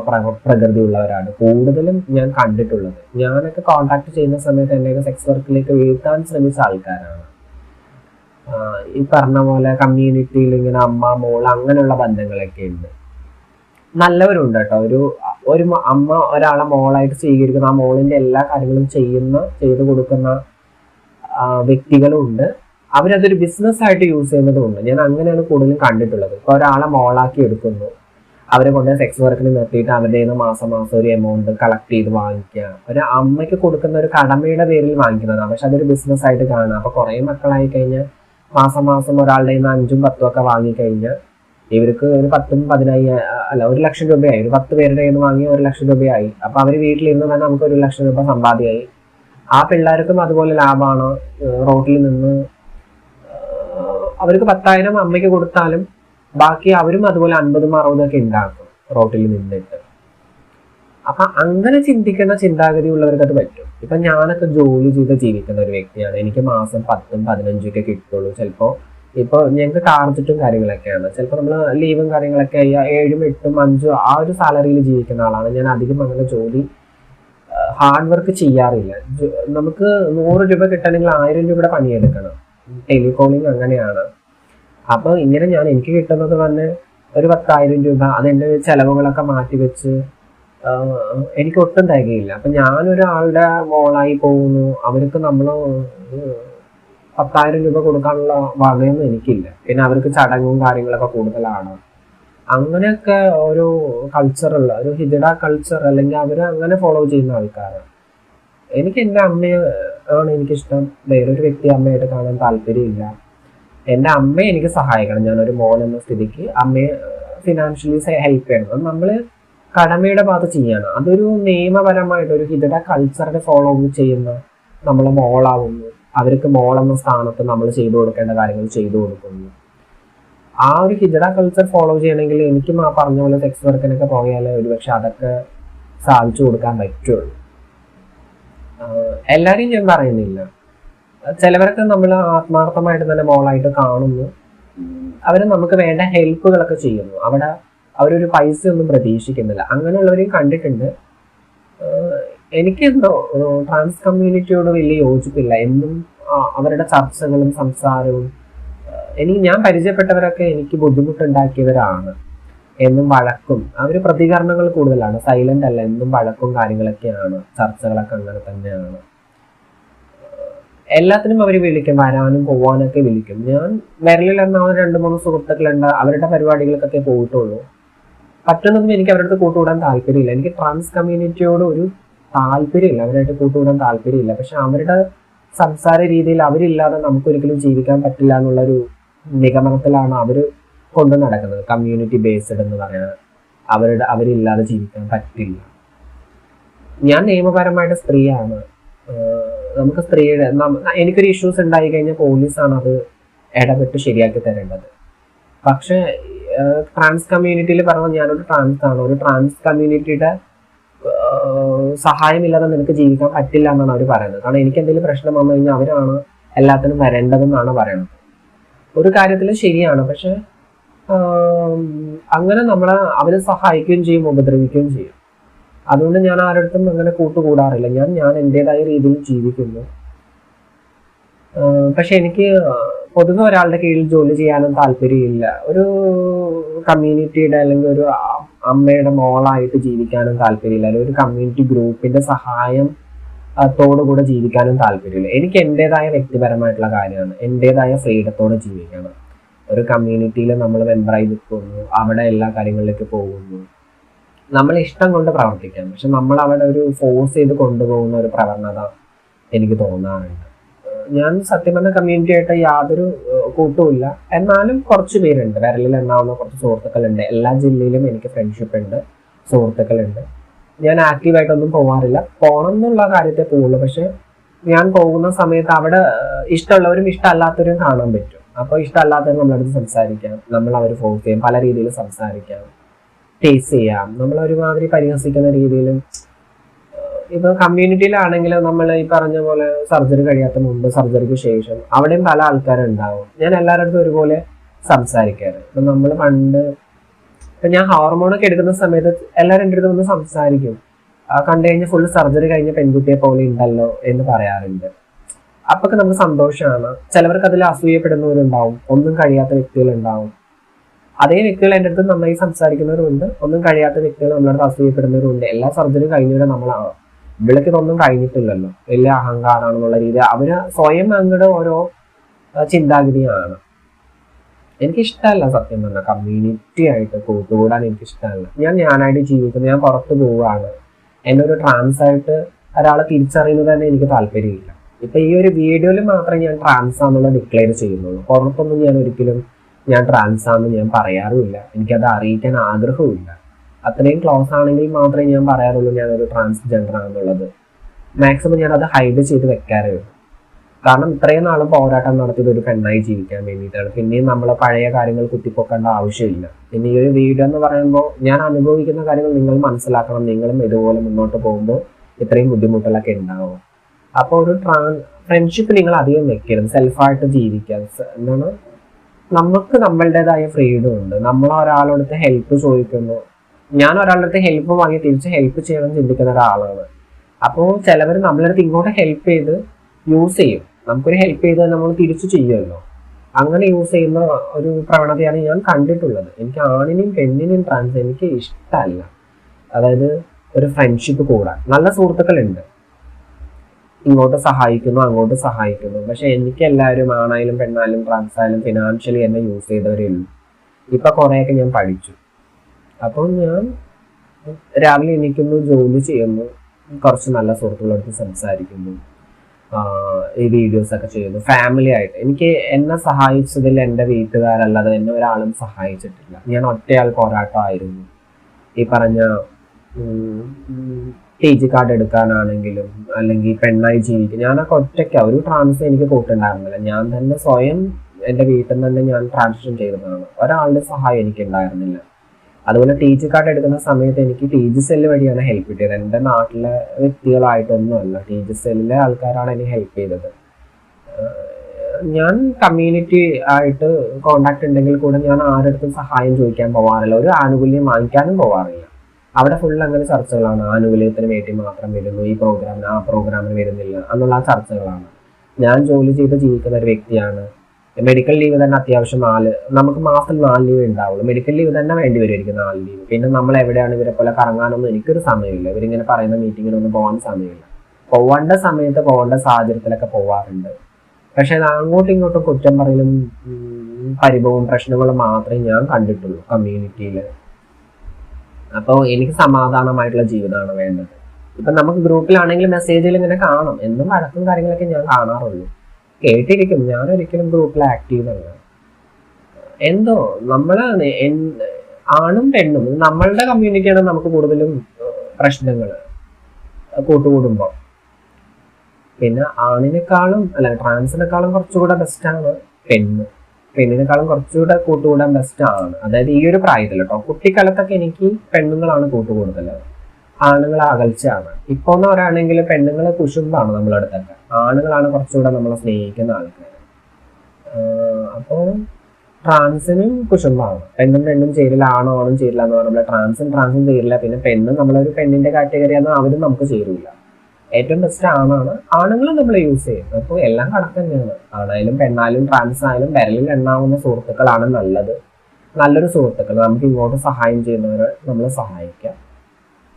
[SPEAKER 2] പ്രകൃതി ഉള്ളവരാണ് കൂടുതലും ഞാൻ കണ്ടിട്ടുള്ളത്. ഞാനൊക്കെ കോണ്ടാക്ട് ചെയ്യുന്ന സമയത്ത് എന്നെ സെക്സ് വർക്കിലേക്ക് വീഴ്ത്താൻ ശ്രമിച്ച ആൾക്കാരാണ്. ഈ പറഞ്ഞ പോലെ കമ്മ്യൂണിറ്റിയിൽ ഇങ്ങനെ അമ്മ മോൾ അങ്ങനെയുള്ള ബന്ധങ്ങളൊക്കെ ഉണ്ട്. നല്ലവരുണ്ട് കേട്ടോ. ഒരു ഒരു അമ്മ ഒരാളെ മോളായിട്ട് സ്വീകരിക്കുന്ന ആ മോളിന്റെ എല്ലാ കാര്യങ്ങളും ചെയ്യുന്ന ചെയ്തു കൊടുക്കുന്ന വ്യക്തികളും വ്യക്തികളുണ്ട്. അവരതൊരു ബിസിനസ് ആയിട്ട് യൂസ് ചെയ്യുന്നതുമുണ്ട് ഞാൻ അങ്ങനെയാണ് കൂടുതലും കണ്ടിട്ടുള്ളത്. ഇപ്പൊ ഒരാളെ മോളാക്കി എടുക്കുന്നു. അവരെ കൊണ്ട് സെക്സ് വർക്കിന് നിർത്തിയിട്ട് അവരുടെ നിന്ന് മാസം മാസം ഒരു എമൗണ്ട് കളക്ട് ചെയ്ത് വാങ്ങിക്കുക. ഒരു അമ്മയ്ക്ക് കൊടുക്കുന്ന ഒരു കടമയുടെ പേരിൽ വാങ്ങിക്കുന്നതാണ്. പക്ഷെ അതൊരു ബിസിനസ് ആയിട്ട് കാണുക അപ്പോൾ കുറെ മക്കളായി കഴിഞ്ഞാൽ മാസം മാസം ഒരാളുടെ നിന്ന് അഞ്ചും പത്തും ഒക്കെ വാങ്ങിക്കഴിഞ്ഞാൽ ഇവർക്ക് ഒരു പത്തും പതിനായിരം അല്ല ഒരു ലക്ഷം രൂപയായി. ഒരു പത്ത് പേരുടെ നിന്ന് വാങ്ങി ഒരു ലക്ഷം രൂപയായി. അപ്പൊ അവർ വീട്ടിലിരുന്ന് തന്നെ നമുക്ക് ഒരു ലക്ഷം രൂപ സമ്പാദ്യമായി. ആ പിള്ളേർക്കും അതുപോലെ ലാഭമാണ്. റോട്ടിൽ നിന്ന് അവർക്ക് പത്തായിരം അമ്മയ്ക്ക് കൊടുത്താലും ബാക്കി അവരും അതുപോലെ അൻപതും ഒക്കെ ഉണ്ടാക്കും റോട്ടിൽ നിന്നിട്ട്. അപ്പൊ അങ്ങനെ ചിന്തിക്കുന്ന ചിന്താഗതി ഉള്ളവർക്ക് അത് പറ്റും. ഇപ്പൊ ഞാനൊക്കെ ജോലി ചെയ്ത് ജീവിക്കുന്ന ഒരു വ്യക്തിയാണ്. എനിക്ക് മാസം പത്തും പതിനഞ്ചും ഒക്കെ കിട്ടുള്ളൂ. ചിലപ്പോ ഇപ്പൊ ഞങ്ങൾക്ക് ടാർജറ്റും കാര്യങ്ങളൊക്കെയാണ്. ചിലപ്പോൾ നമ്മൾ ലീവും കാര്യങ്ങളൊക്കെ ഏഴും എട്ടും അഞ്ചും ആ ഒരു സാലറിയിൽ ജീവിക്കുന്ന ആളാണ്. ഞാൻ അധികം അങ്ങനെ ജോലി ഹാർഡ് വർക്ക് ചെയ്യാറില്ല. നമുക്ക് നൂറ് രൂപ കിട്ടണമെങ്കിൽ ആയിരം രൂപയുടെ പണിയെടുക്കണം. ടെലികോളിംഗ് അങ്ങനെയാണ്. അപ്പോൾ ഇങ്ങനെ ഞാൻ എനിക്ക് കിട്ടുന്നത് വന്ന് ഒരു പത്തായിരം രൂപ. അതെന്റെ ചിലവുകളൊക്കെ മാറ്റി വെച്ച് എനിക്ക് ഒട്ടും തികയില്ല. അപ്പൊ ഞാനൊരാളുടെ മോളായി പോകുന്നു. അവർക്ക് നമ്മൾ പത്തായിരം രൂപ കൊടുക്കാനുള്ള വകയൊന്നും എനിക്കില്ല. പിന്നെ അവർക്ക് ചടങ്ങും കാര്യങ്ങളൊക്കെ കൂടുതലാണ്. അങ്ങനെയൊക്കെ ഒരു കൾച്ചറുള്ള ഒരു ഹിജഡ കൾച്ചർ അല്ലെങ്കിൽ അവർ അങ്ങനെ ഫോളോ ചെയ്യുന്ന ആൾക്കാരാണ്. എനിക്ക് എന്റെ അമ്മയെ ആണ് എനിക്കിഷ്ടം. വേറൊരു വ്യക്തി അമ്മയായിട്ട് കാണാൻ താല്പര്യമില്ല. എന്റെ അമ്മയെ എനിക്ക് സഹായിക്കണം. ഞാനൊരു മോൻ എന്ന സ്ഥിതിക്ക് അമ്മയെ ഫിനാൻഷ്യലി ഹെൽപ്പ് ചെയ്യണം. അത് നമ്മൾ കടമയുടെ ഭാഗത്ത് ചെയ്യണം. അതൊരു നിയമപരമായിട്ട് ഒരു ഹിതട കൾച്ചറിനെ ഫോളോ ചെയ്യുന്ന നമ്മൾ മോളാവുന്നു. അവർക്ക് മോളെന്ന സ്ഥാനത്ത് നമ്മൾ ചെയ്തു കൊടുക്കേണ്ട കാര്യങ്ങൾ ചെയ്തു കൊടുക്കുന്നു. ആ ഒരു ഹിജഡ കൾച്ചർ ഫോളോ ചെയ്യണമെങ്കിൽ എനിക്കും ആ പറഞ്ഞ പോലെ സെക്സ് വർക്കിനൊക്കെ പോയാൽ ഒരുപക്ഷെ അതൊക്കെ സാധിച്ചു കൊടുക്കാൻ പറ്റുള്ളൂ. എല്ലാരെയും ഞാൻ പറയുന്നില്ല. ചിലവരൊക്കെ നമ്മൾ ആത്മാർത്ഥമായിട്ട് തന്നെ മോളായിട്ട് കാണുന്നു. അവർ നമുക്ക് വേണ്ട ഹെൽപ്പുകളൊക്കെ ചെയ്യുന്നു. അവിടെ അവരൊരു പൈസ ഒന്നും പ്രതീക്ഷിക്കുന്നില്ല. അങ്ങനെയുള്ളവരെയും കണ്ടിട്ടുണ്ട്. എനിക്കെന്തോ ട്രാൻസ് കമ്മ്യൂണിറ്റിയോട് വലിയ യോജിപ്പില്ല. എന്നും അവരുടെ ചർച്ചകളും സംസാരവും എനിക്ക് ഞാൻ പരിചയപ്പെട്ടവരൊക്കെ എനിക്ക് ബുദ്ധിമുട്ടുണ്ടാക്കിയവരാണ്. എന്നും വഴക്കും. അവർ പ്രതികരണങ്ങൾ കൂടുതലാണ്. സൈലന്റ് അല്ല എന്നും വഴക്കും കാര്യങ്ങളൊക്കെയാണ്. ചർച്ചകളൊക്കെ അങ്ങനെ തന്നെയാണ്. എല്ലാത്തിനും അവർ വിളിക്കും വരാനും പോവാനൊക്കെ വിളിക്കും. ഞാൻ വിരലിലെണ്ണാവുന്ന രണ്ട് മൂന്ന് സുഹൃത്തുക്കളുണ്ട്. അവരുടെ പരിപാടികൾക്കൊക്കെ പോയിട്ടുള്ളൂ. പറ്റുന്നതും എനിക്ക് അവരുടെ അടുത്ത് കൂട്ടുകൂടാൻ താല്പര്യമില്ല. എനിക്ക് ട്രാൻസ് കമ്മ്യൂണിറ്റിയോട് ഒരു താല്പര്യമില്ല. അവരായിട്ട് കൂട്ടുകൂടാൻ താല്പര്യമില്ല. പക്ഷെ അവരുടെ സംസാര രീതിയിൽ അവരില്ലാതെ നമുക്കൊരിക്കലും ജീവിക്കാൻ പറ്റില്ല എന്നുള്ളൊരു നിഗമനത്തിലാണ് അവർ കൊണ്ടു നടക്കുന്നത്. കമ്മ്യൂണിറ്റി ബേസ്ഡ് എന്ന് പറയുന്നത്. അവരുടെ അവരില്ലാതെ ജീവിക്കാൻ പറ്റില്ല. ഞാൻ നിയമപരമായിട്ട് സ്ത്രീയാണ്. നമുക്ക് സ്ത്രീയുടെ എനിക്കൊരു ഇഷ്യൂസ് ഉണ്ടായി കഴിഞ്ഞാൽ പോലീസാണ് അത് ഇടപെട്ട് ശരിയാക്കി തരേണ്ടത്. പക്ഷെ ട്രാൻസ് കമ്മ്യൂണിറ്റിയിൽ പറഞ്ഞ ഞാനൊരു ട്രാൻസ് ആണ്. ഒരു ട്രാൻസ് കമ്മ്യൂണിറ്റിയുടെ സഹായമില്ലാതെ നിനക്ക് ജീവിക്കാൻ പറ്റില്ല എന്നാണ് അവർ പറയുന്നത്. കാരണം എനിക്ക് എന്തെങ്കിലും പ്രശ്നം വന്നു കഴിഞ്ഞാൽ അവരാണ് എല്ലാത്തിനും വരേണ്ടതെന്നാണ് പറയുന്നത്. ഒരു കാര്യത്തിൽ ശരിയാണ്. പക്ഷെ അങ്ങനെ നമ്മളെ അവരെ സഹായിക്കുകയും ചെയ്യും ഉപദ്രവിക്കുകയും ചെയ്യും. അതുകൊണ്ട് ഞാൻ ആരുടെ അങ്ങനെ കൂട്ടുകൂടാറില്ല. ഞാൻ ഞാൻ എന്റെതായ രീതിയിൽ ജീവിക്കുന്നു. പക്ഷെ എനിക്ക് പൊതുവെ ഒരാളുടെ കീഴിൽ ജോലി ചെയ്യാനും താല്പര്യമില്ല. ഒരു കമ്മ്യൂണിറ്റിയുടെ അല്ലെങ്കിൽ ഒരു അമ്മയുടെ മോളായിട്ട് ജീവിക്കാനും താല്പര്യമില്ല. അല്ലെങ്കിൽ ഒരു കമ്മ്യൂണിറ്റി ഗ്രൂപ്പിന്റെ സഹായം കൂടെ ജീവിക്കാനും താല്പര്യമില്ല. എനിക്ക് എന്റെതായ വ്യക്തിപരമായിട്ടുള്ള കാര്യമാണ്. എന്റെതായ ഫ്രീഡത്തോടെ ജീവിക്കണം. ഒരു കമ്മ്യൂണിറ്റിയിൽ നമ്മൾ മെമ്പറായി നിൽക്കുന്നു അവിടെ എല്ലാ കാര്യങ്ങളിലേക്ക് പോകുന്നു. നമ്മൾ ഇഷ്ടം കൊണ്ട് പ്രവർത്തിക്കാം. പക്ഷെ നമ്മൾ അവിടെ ഒരു ഫോഴ്സ് ചെയ്ത് കൊണ്ടുപോകുന്ന ഒരു പ്രവണത എനിക്ക് തോന്നാറുണ്ട്. ഞാൻ സത്യം പറഞ്ഞ കമ്മ്യൂണിറ്റി ആയിട്ട് യാതൊരു കൂട്ടുമില്ല എന്നാലും കുറച്ച് പേരുണ്ട്. വിരലിൽ എണ്ണാവുന്ന കുറച്ച് സുഹൃത്തുക്കളുണ്ട്. എല്ലാ ജില്ലയിലും എനിക്ക് ഫ്രണ്ട്ഷിപ്പ് ഉണ്ട് സുഹൃത്തുക്കളുണ്ട്. ഞാൻ ആക്റ്റീവായിട്ടൊന്നും പോകാറില്ല പോകണം എന്നുള്ള കാര്യത്തെ പോവുള്ളൂ. പക്ഷെ ഞാൻ പോകുന്ന സമയത്ത് അവിടെ ഇഷ്ടമുള്ളവരും ഇഷ്ടമല്ലാത്തവരും കാണാൻ പറ്റും. അപ്പോൾ ഇഷ്ടമല്ലാത്തവർ നമ്മളടുത്ത് സംസാരിക്കാം. നമ്മൾ അവർ ഫോഴ്സ് ചെയ്യാം. പല രീതിയിൽ സംസാരിക്കാം. ടേസ്റ്റ് ചെയ്യാം. നമ്മൾ ഒരുമാതിരി പരിഹസിക്കുന്ന രീതിയിലും ഇപ്പൊ കമ്മ്യൂണിറ്റിയിലാണെങ്കിൽ നമ്മൾ ഈ പറഞ്ഞ പോലെ സർജറി കഴിയാത്ത മുമ്പ് സർജറിക്ക് ശേഷം അവിടെയും പല ആൾക്കാരുണ്ടാവും. ഞാൻ എല്ലാവരുടെ അടുത്തും ഒരുപോലെ സംസാരിക്കാറ്. ഇപ്പൊ നമ്മൾ പണ്ട് ഇപ്പൊ ഞാൻ ഹോർമോണൊക്കെ എടുക്കുന്ന സമയത്ത് എല്ലാവരും എന്റെ അടുത്ത് വന്ന് സംസാരിക്കും. കണ്ടു കഴിഞ്ഞാൽ ഫുൾ സർജറി കഴിഞ്ഞ പെൺകുട്ടിയെ പോലെ ഉണ്ടല്ലോ എന്ന് പറയാറുണ്ട്. അപ്പൊക്കെ നമുക്ക് സന്തോഷമാണ് ചിലവർക്ക് അതിൽ അസൂയപ്പെടുന്നവരുണ്ടാവും. ഒന്നും കഴിയാത്ത വ്യക്തികൾ ഉണ്ടാവും അതേ വ്യക്തികൾ എന്റെ അടുത്ത് നന്നായി സംസാരിക്കുന്നവരുണ്ട് ഒന്നും കഴിയാത്ത വ്യക്തികൾ നമ്മുടെ അടുത്ത് അസൂയപ്പെടുന്നവരുണ്ട് എല്ലാ സർജറി കഴിഞ്ഞവരെ നമ്മളാണ് ഇവിടേക്ക് ഇതൊന്നും കഴിഞ്ഞിട്ടില്ലല്ലോ. വലിയ അഹങ്കാരമാണെന്നുള്ള രീതി അവർ സ്വയം അങ്ങയുടെ ഓരോ ചിന്താഗതിയാണ്. എനിക്ക് ഇഷ്ടമല്ല സത്യം പറഞ്ഞ കമ്മ്യൂണിറ്റി ആയിട്ട് കൂട്ടുകൂടാൻ എനിക്ക് ഇഷ്ടമല്ല ഞാൻ ഞാനായിട്ട് ജീവിക്കുന്നു. ഞാൻ പുറത്ത് പോവുകയാണ്. എന്നെ ഒരു ട്രാൻസ് ആയിട്ട് ഒരാളെ തിരിച്ചറിയുന്നത് തന്നെ എനിക്ക് താല്പര്യമില്ല. ഇപ്പൊ ഈ ഒരു വീഡിയോയിൽ മാത്രമേ ഞാൻ ട്രാൻസ് ഡിക്ലെയർ ചെയ്യുന്നുള്ളൂ പുറത്തൊന്നും ഞാൻ ഒരിക്കലും ഞാൻ ട്രാൻസ് ആണെന്ന് ഞാൻ പറയാറുമില്ല. എനിക്കത് അറിയിക്കാൻ ആഗ്രഹവുമില്ല. അത്രയും ക്ലോസ് ആണെങ്കിൽ മാത്രമേ ഞാൻ പറയാറുള്ളൂ ഞാനൊരു ട്രാൻസ്ജെൻഡർ ആണെന്നുള്ളത്. മാക്സിമം ഞാൻ അത് ഹൈഡ് ചെയ്ത് വെക്കാറേ ഉള്ളൂ. കാരണം ഇത്രയും നാൾ പോരാട്ടം നടത്തിയത് ഒരു പെണ്ണായി ജീവിക്കാൻ വേണ്ടിയിട്ടാണ്. പിന്നെയും നമ്മൾ പഴയ കാര്യങ്ങൾ കുത്തിപ്പൊക്കേണ്ട ആവശ്യമില്ല. പിന്നെ ഈ ഒരു വീഡിയോ എന്ന് പറയുമ്പോൾ ഞാൻ അനുഭവിക്കുന്ന കാര്യങ്ങൾ നിങ്ങൾ മനസ്സിലാക്കണം. നിങ്ങളും ഇതുപോലെ മുന്നോട്ട് പോകുമ്പോൾ ഇത്രയും ബുദ്ധിമുട്ടുകളൊക്കെ ഉണ്ടാവും. അപ്പോൾ ഒരു ട്രാൻ ഫ്രണ്ട്ഷിപ്പ് നിങ്ങൾ അധികം വെക്കരുത്. സെൽഫായിട്ട് ജീവിക്കാൻ. എന്താണ്? നമുക്ക് നമ്മളുടേതായ ഫ്രീഡം ഉണ്ട്. നമ്മൾ ഒരാളടുത്ത് ഹെൽപ്പ് ചോദിക്കുന്നു. ഞാൻ ഒരാളുടെ ഹെൽപ്പ് വാങ്ങി തിരിച്ച് ഹെൽപ്പ് ചെയ്യണം ചിന്തിക്കുന്ന ഒരാളാണ്. അപ്പോൾ ചിലവർ നമ്മളടുത്ത് ഇങ്ങോട്ട് ഹെൽപ്പ് ചെയ്ത് യൂസ് ചെയ്യും. നമുക്കൊരു ഹെൽപ്പ് ചെയ്ത് നമ്മൾ തിരിച്ചു ചെയ്യുമല്ലോ. അങ്ങനെ യൂസ് ചെയ്യുന്ന ഒരു പ്രവണതയാണ് ഞാൻ കണ്ടിട്ടുള്ളത്. എനിക്ക് ആണിനും പെണ്ണിനും ട്രാൻസ് എനിക്ക് ഇഷ്ടമല്ല. അതായത് ഒരു ഫ്രണ്ട്ഷിപ്പ് കൂടാൻ. നല്ല സുഹൃത്തുക്കളുണ്ട്. ഇങ്ങോട്ട് സഹായിക്കുന്നു അങ്ങോട്ട് സഹായിക്കുന്നു. പക്ഷെ എനിക്ക് എല്ലാവരും ആണായാലും പെണ്ണായാലും ട്രാൻസ് ആയാലും ഫിനാൻഷ്യലി എന്നെ യൂസ് ചെയ്തവരേ ഉള്ളൂ. ഇപ്പൊ കുറേയൊക്കെ ഞാൻ പഠിച്ചു. അപ്പോൾ ഞാൻ രാവിലെ എണീക്കുന്നു ജോലി ചെയ്യുന്നു കുറച്ച് നല്ല സുഹൃത്തുക്കളടുത്ത് സംസാരിക്കുന്നു ഈ വീഡിയോസ് ഒക്കെ ചെയ്യുന്നു. ഫാമിലി ആയിട്ട്. എനിക്ക് എന്നെ സഹായിച്ചതിൽ എന്റെ വീട്ടുകാരല്ലാതെ എന്നെ ഒരാളും സഹായിച്ചിട്ടില്ല. ഞാൻ ഒറ്റയാൾ പോരാട്ടമായിരുന്നു. ഈ പറഞ്ഞ ടി ജി കാർഡ് എടുക്കാനാണെങ്കിലും അല്ലെങ്കിൽ പെണ്ണായി ജീവിക്കും. ഞാനൊക്കെ ഒറ്റയ്ക്ക. ഒരു ട്രാൻസ് എനിക്ക് കൂട്ടുണ്ടായിരുന്നില്ല. ഞാൻ തന്നെ സ്വയം എന്റെ വീട്ടിൽ നിന്ന് തന്നെ ഞാൻ ട്രാൻസ്ഫർ ചെയ്തതാണ്. ഒരാളുടെ സഹായം എനിക്ക് ഉണ്ടായിരുന്നില്ല അതുപോലെ ടീച്ചർ കാർഡ് എടുക്കുന്ന സമയത്ത് എനിക്ക് ടീച്ചർ സെല്ല് വഴിയാണ് ഹെൽപ്പ് കിട്ടിയത്. എന്റെ നാട്ടിലെ വ്യക്തികളായിട്ടൊന്നുമല്ല. ടീച്ചർ സെല്ലിലെ ആൾക്കാരാണ് എനിക്ക് ഹെൽപ്പ് ചെയ്തത്. ഞാൻ കമ്മ്യൂണിറ്റി ആയിട്ട് കോണ്ടാക്ട് ഉണ്ടെങ്കിൽ കൂടെ ഞാൻ ആരുടെ സഹായം ചോദിക്കാൻ പോവാറില്ല. ഒരു ആനുകൂല്യം വാങ്ങിക്കാനും പോവാറില്ല. അവിടെ ഫുൾ അങ്ങനെ ചർച്ചകളാണ്. ആനുകൂല്യത്തിന് വേണ്ടി മാത്രം വരുന്നു. ഈ പ്രോഗ്രാമിന് ആ പ്രോഗ്രാമിന് വരുന്നില്ല എന്നുള്ള ആ ചർച്ചകളാണ്. ഞാൻ ജോലി ചെയ്ത് ജീവിക്കുന്ന ഒരു വ്യക്തിയാണ്. മെഡിക്കൽ ലീവ് തന്നെ അത്യാവശ്യം നാല് നമുക്ക് മാസം നാല് ലീവ് ഉണ്ടാവുള്ളൂ. മെഡിക്കൽ ലീവ് തന്നെ വേണ്ടി വരുമായിരിക്കും നാല് ലീവ് പിന്നെ നമ്മൾ എവിടെയാണ് ഇവരെ പോലെ കറങ്ങാനൊന്നും എനിക്കൊരു സമയമില്ല. ഇവരിങ്ങനെ പറയുന്ന മീറ്റിങ്ങിനൊന്നും പോകാൻ സമയമില്ല. പോവേണ്ട സമയത്ത് പോകേണ്ട സാഹചര്യത്തിലൊക്കെ പോവാറുണ്ട്. പക്ഷെ അങ്ങോട്ടും ഇങ്ങോട്ടും കുറ്റം പറയലും പരിഭവവും പ്രശ്നങ്ങളും മാത്രമേ ഞാൻ കണ്ടിട്ടുള്ളൂ കമ്മ്യൂണിറ്റിയിൽ അപ്പോൾ എനിക്ക് സമാധാനമായിട്ടുള്ള ജീവിതമാണ് വേണ്ടത്. ഇപ്പം നമുക്ക് ഗ്രൂപ്പിലാണെങ്കിൽ മെസ്സേജിൽ ഇങ്ങനെ കാണും. എന്നും വഴക്കും കാര്യങ്ങളൊക്കെ ഞാൻ കാണാറുള്ളൂ. കേട്ടിരിക്കും. ഞാൻ ഒരിക്കലും ഗ്രൂപ്പിൽ ആക്റ്റീവ് അല്ല എന്തോ നമ്മൾ ആണും പെണ്ണും നമ്മളുടെ കമ്മ്യൂണിറ്റിയാണ് നമുക്ക് കൂടുതലും പ്രശ്നങ്ങൾ കൂട്ടുകൂടുമ്പോൾ പിന്നെ ആണിനേക്കാളും അല്ല ട്രാൻസിനേക്കാളും കുറച്ചുകൂടെ ബെസ്റ്റാണ് പെണ്ണ്. പെണ്ണിനേക്കാളും കുറച്ചുകൂടെ കൂട്ടുകൂടാൻ ബെസ്റ്റ് ആണ്. അതായത് ഈ ഒരു പ്രായത്തിൽ കേട്ടോ കുട്ടിക്കാലത്തൊക്കെ എനിക്ക് പെണ്ണുങ്ങളാണ് കൂട്ടുകൂടുതൽ ആണുങ്ങൾ അകൽച്ചയാണ്. ഇപ്പൊ എന്ന് പറയുകയാണെങ്കിൽ പെണ്ണുങ്ങൾ കുശുമ്പാണ് നമ്മളെ അടുത്തൊക്കെ. ആണുങ്ങളാണ് കുറച്ചുകൂടെ നമ്മളെ സ്നേഹിക്കുന്ന ആൾക്കാർ അപ്പോൾ ട്രാൻസിനും കുശുമ്പാണ്. പെണ്ണും പെണ്ണും ചേരില്ല ആണോ ആണും ചേരില്ല എന്ന് പറയുമ്പോൾ ട്രാൻസും ട്രാൻസും ചേരില്ല. പിന്നെ പെണ്ണും നമ്മളൊരു പെണ്ണിന്റെ കാറ്റഗറി എന്നാൽ അവരും നമുക്ക് ചേരൂല. ഏറ്റവും ബെസ്റ്റ് ആണാണ്. ആണുങ്ങളും നമ്മൾ യൂസ് ചെയ്യും അപ്പോൾ എല്ലാം കണക്ക് തന്നെയാണ്. ആണായാലും പെണ്ണായാലും ട്രാൻസ് ആയാലും വിരലിൽ എണ്ണാവുന്ന സുഹൃത്തുക്കളാണ് നല്ലത്. നല്ലൊരു സുഹൃത്തുക്കൾ നമുക്ക് ഇങ്ങോട്ട് സഹായം ചെയ്യുന്നവരെ നമ്മൾ സഹായിക്കാം.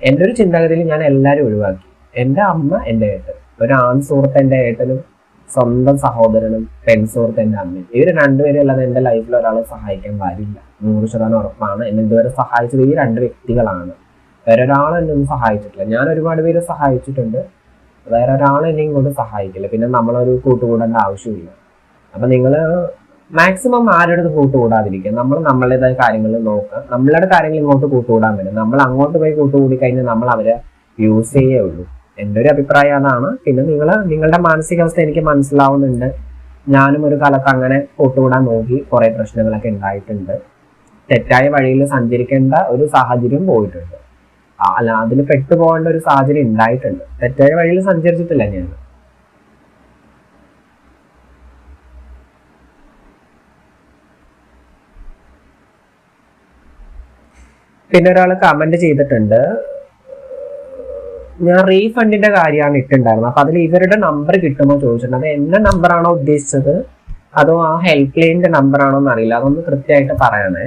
[SPEAKER 2] എന്റെ ഒരു ചിന്താഗതിയിൽ ഞാൻ എല്ലാവരും ഒഴിവാക്കി. എന്റെ അമ്മ എന്റെ ഏട്ടൻ. ഒരു ആൺ സുഹൃത്ത് എന്റെ ഏട്ടനും സ്വന്തം സഹോദരനും പെൺ സുഹൃത്ത് എന്റെ അമ്മയും. ഇവർ രണ്ടുപേരും അല്ലാതെ എന്റെ ലൈഫിൽ ഒരാളെ സഹായിക്കാൻ പാടില്ല. നൂറ് ശതമാനം ഉറപ്പാണ്. എന്നെ ഇതുവരെ സഹായിച്ചത് ഈ രണ്ട് വ്യക്തികളാണ്. വേറെ എന്നെ സഹായിച്ചിട്ടില്ല. ഞാൻ ഒരുപാട് പേര് സഹായിച്ചിട്ടുണ്ട്. വേറെ ഒരാൾ എന്നെ ഇങ്ങോട്ട് സഹായിക്കില്ല. പിന്നെ നമ്മളൊരു കൂട്ടുകൂടേണ്ട ആവശ്യമില്ല അപ്പൊ നിങ്ങൾ മാക്സിമം ആരുടെ അടുത്ത് കൂട്ടുകൂടാതിരിക്കുക. നമ്മൾ നമ്മളുടേതായ കാര്യങ്ങൾ നോക്കുക. നമ്മളുടെ കാര്യങ്ങൾ ഇങ്ങോട്ട് കൂട്ടുകൂടാൻ പറ്റും. നമ്മൾ അങ്ങോട്ട് പോയി കൂട്ടുകൂടി കഴിഞ്ഞാൽ നമ്മൾ അവരെ യൂസ് ചെയ്യേ ഉള്ളൂ. എന്റെ ഒരു അഭിപ്രായം അതാണ്. പിന്നെ നിങ്ങൾ നിങ്ങളുടെ മാനസികാവസ്ഥ എനിക്ക് മനസ്സിലാവുന്നുണ്ട്. ഞാനും ഒരു കാലത്ത് അങ്ങനെ കൂട്ടുകൂടാൻ നോക്കി കുറേ പ്രശ്നങ്ങളൊക്കെ ഉണ്ടായിട്ടുണ്ട്. തെറ്റായ വഴിയിൽ സഞ്ചരിക്കേണ്ട ഒരു സാഹചര്യം പോയിട്ടുണ്ട്. അല്ല അതിൽ പെട്ടുപോകേണ്ട ഒരു സാഹചര്യം ഉണ്ടായിട്ടുണ്ട്. തെറ്റായ വഴിയിൽ സഞ്ചരിച്ചിട്ടില്ല ഞാൻ. പിന്നെ ഒരാൾ കമന്റ് ചെയ്തിട്ടുണ്ട്. ഞാൻ റീഫണ്ടിന്റെ കാര്യമാണ് ഇട്ടുണ്ടായിരുന്നത് അപ്പൊ അതിൽ ഇവരുടെ നമ്പർ കിട്ടുമോ ചോദിച്ചിട്ടുണ്ട്. അത് എന്റെ നമ്പർ ആണോ ഉദ്ദേശിച്ചത്? അതോ ആ ഹെൽപ്പ് ലൈനിന്റെ നമ്പറാണോ എന്നറിയില്ല. അതൊന്ന് കൃത്യമായിട്ട് പറയണേ.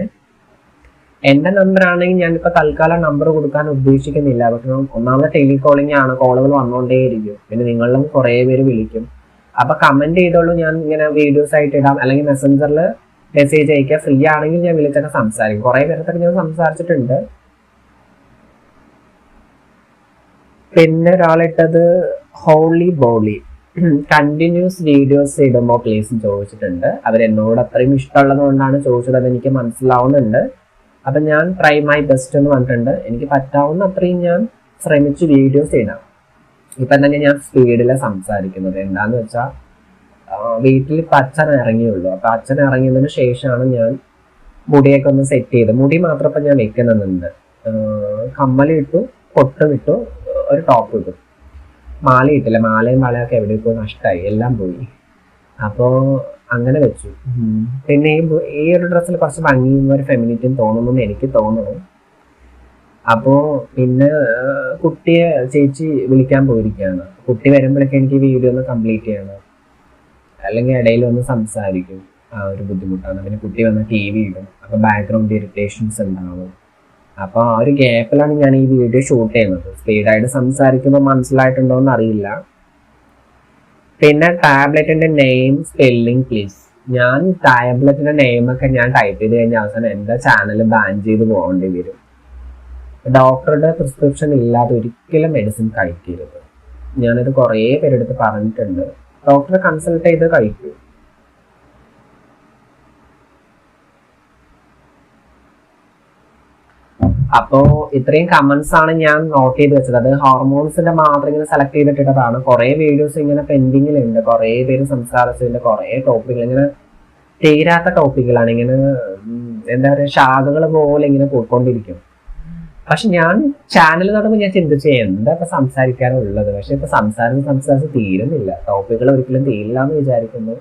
[SPEAKER 2] എന്റെ നമ്പർ ആണെങ്കിൽ ഞാനിപ്പോ തൽക്കാലം നമ്പർ കൊടുക്കാൻ ഉദ്ദേശിക്കുന്നില്ല. പക്ഷെ ഒന്നാമത് ടെലികോളിംഗ് ആണ്. കോളുകൾ വന്നുകൊണ്ടേയിരിക്കും പിന്നെ നിങ്ങളിലും കുറേ പേര് വിളിക്കും. അപ്പൊ കമന്റ് ചെയ്തോളൂ. ഞാൻ ഇങ്ങനെ വീഡിയോസ് ആയിട്ട് ഇടാം. അല്ലെങ്കിൽ മെസ്സഞ്ചറിൽ മെസ്സേജ് അയക്കുക ഫ്രീ ആണെങ്കിൽ ഞാൻ വിളിച്ചൊക്കെ സംസാരിക്കും. കുറെ പേരത്തൊക്കെ ഞാൻ സംസാരിച്ചിട്ടുണ്ട്. പിന്നെ ഒരാളിട്ടത് ഹോളി ബോളി കണ്ടിന്യൂസ് വീഡിയോസ് ഇടുമ്പോൾ പ്ലീസ് ചോദിച്ചിട്ടുണ്ട്. അവരെന്നോട് അത്രയും ഇഷ്ടമുള്ളത് കൊണ്ടാണ് ചോദിച്ചത്. അത് എനിക്ക് മനസ്സിലാവുന്നുണ്ട്. അപ്പൊ ഞാൻ ട്രൈ മൈ ബെസ്റ്റ് എന്ന് പറഞ്ഞിട്ടുണ്ട്. എനിക്ക് പറ്റാവുന്ന അത്രയും ഞാൻ ശ്രമിച്ച് വീഡിയോസ് ചെയ്യണം ഇപ്പൊ തന്നെ ഞാൻ സ്പീഡിൽ സംസാരിക്കുന്നത്. എന്താന്ന് വെച്ചാൽ വീട്ടിൽ ഇപ്പൊ അച്ഛൻ ഇറങ്ങിയുള്ളൂ. അപ്പൊ അച്ഛൻ ഇറങ്ങിയതിന് ശേഷമാണ് ഞാൻ മുടിയൊക്കെ ഒന്ന് സെറ്റ് ചെയ്ത് മുടി മാത്രം ഇപ്പൊ ഞാൻ വെക്കുന്നുണ്ട്. കമ്മലിട്ടു പൊട്ടും ഇട്ടു ഒരു ടോപ്പ് ഇട്ടു. മാല ഇട്ടില്ല മാലയും മാലയൊക്കെ എവിടെ പോയി നഷ്ടമായി എല്ലാം പോയി. അപ്പോ അങ്ങനെ വെച്ചു. പിന്നെ ഈ ഒരു ഡ്രസ്സിൽ കുറച്ച് ഭംഗിയും ഒരു ഫെമിനിറ്റിയും തോന്നുന്നു എനിക്ക് തോന്നുന്നു. അപ്പോ പിന്നെ കുട്ടിയെ ചേച്ചി വിളിക്കാൻ പോയിരിക്കുകയാണ്. കുട്ടി വരുമ്പോഴൊക്കെ എനിക്ക് വീഡിയോ ഒന്ന് കംപ്ലീറ്റ് ചെയ്യണം. അല്ലെങ്കിൽ ഇടയിൽ ഒന്ന് സംസാരിക്കും. ആ ഒരു ബുദ്ധിമുട്ടാണ്. പിന്നെ കുട്ടി വന്ന് ടി വി ഇടും. അപ്പൊ ബാക്ക്ഗ്രൗണ്ട് ഇറിറ്റേഷൻസ് ഉണ്ടാവും. അപ്പൊ ആ ഒരു ഗ്യാപ്പിലാണ് ഞാൻ ഈ വീഡിയോ ഷൂട്ട് ചെയ്യുന്നത്. സ്പീഡായിട്ട് സംസാരിക്കുമ്പോൾ മനസ്സിലായിട്ടുണ്ടോ എന്ന് അറിയില്ല. പിന്നെ ടാബ്ലറ്റിന്റെ നെയിം സ്പെല്ലിംഗ് പ്ലീസ് ഞാൻ ടാബ്ലറ്റിന്റെ നെയിം ഒക്കെ ഞാൻ ടൈപ്പ് ചെയ്ത് കഴിഞ്ഞ അവസാനം എന്റെ ചാനൽ ബാൻ ചെയ്ത് പോകേണ്ടി വരും. ഡോക്ടറുടെ പ്രിസ്ക്രിപ്ഷൻ ഇല്ലാതെ ഒരിക്കലും മെഡിസിൻ കഴിക്കരുത്. ഞാനത് കുറേ പേരെടുത്ത് പറഞ്ഞിട്ടുണ്ട്. ഡോക്ടറെ കൺസൾട്ട് ചെയ്ത് കഴിക്കൂ. അപ്പോ ഇത്രയും കമന്റ്സ് ആണ് ഞാൻ നോട്ട് ചെയ്ത് വെച്ചത്. അത് ഹോർമോൺസിന്റെ മാത്രം ഇങ്ങനെ സെലക്ട് ചെയ്തിട്ടതാണ് കുറെ വീഡിയോസ് ഇങ്ങനെ പെൻഡിങ്ങിലുണ്ട് കുറെ പേര് സംസാരിച്ചതിന്റെ കുറെ ടോപ്പിക്കുകൾ ഇങ്ങനെ തീരാത്ത ടോപ്പിക്കുകളാണ് ഇങ്ങനെ എന്താ പറയുക ശാഖകൾ പോലെ ഇങ്ങനെ പോയിക്കൊണ്ടിരിക്കും. പക്ഷെ ഞാൻ ചാനൽ തുടങ്ങുമ്പോൾ ഞാൻ ചിന്തിച്ചു എന്താ ഇപ്പൊ സംസാരിക്കാനുള്ളത്? പക്ഷെ ഇപ്പൊ സംസാരം സംസാരിച്ച് തീരുന്നില്ല. ടോപ്പിക്കുകൾ ഒരിക്കലും തീരില്ല എന്ന് വിചാരിക്കുന്നു.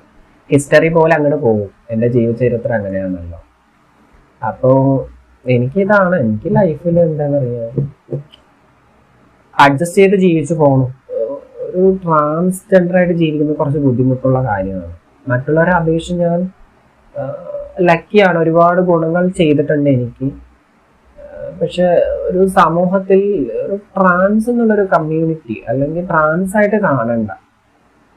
[SPEAKER 2] ഹിസ്റ്ററി പോലെ അങ്ങോട്ട് പോകും. എന്റെ ജീവചരിത്രം അങ്ങനെയാണല്ലോ. അപ്പോ എനിക്കിതാണ് എനിക്ക് ലൈഫിൽ എന്താന്ന് അറിയാ അഡ്ജസ്റ്റ് ചെയ്ത് ജീവിച്ചു പോകണം ഒരു ട്രാൻസ്ജെൻഡർ ആയിട്ട് ജീവിക്കുന്നത് കുറച്ച് ബുദ്ധിമുട്ടുള്ള കാര്യമാണ്. മറ്റുള്ളവരെ അപേക്ഷിച്ച് ഞാൻ ലക്കിയാണ് ഒരുപാട് ഗുണങ്ങൾ ചെയ്തിട്ടുണ്ട് എനിക്ക്. പക്ഷെ ഒരു സമൂഹത്തിൽ ഒരു ട്രാൻസ് എന്നുള്ളൊരു കമ്മ്യൂണിറ്റി അല്ലെങ്കിൽ ട്രാൻസ് ആയിട്ട് കാണണ്ട.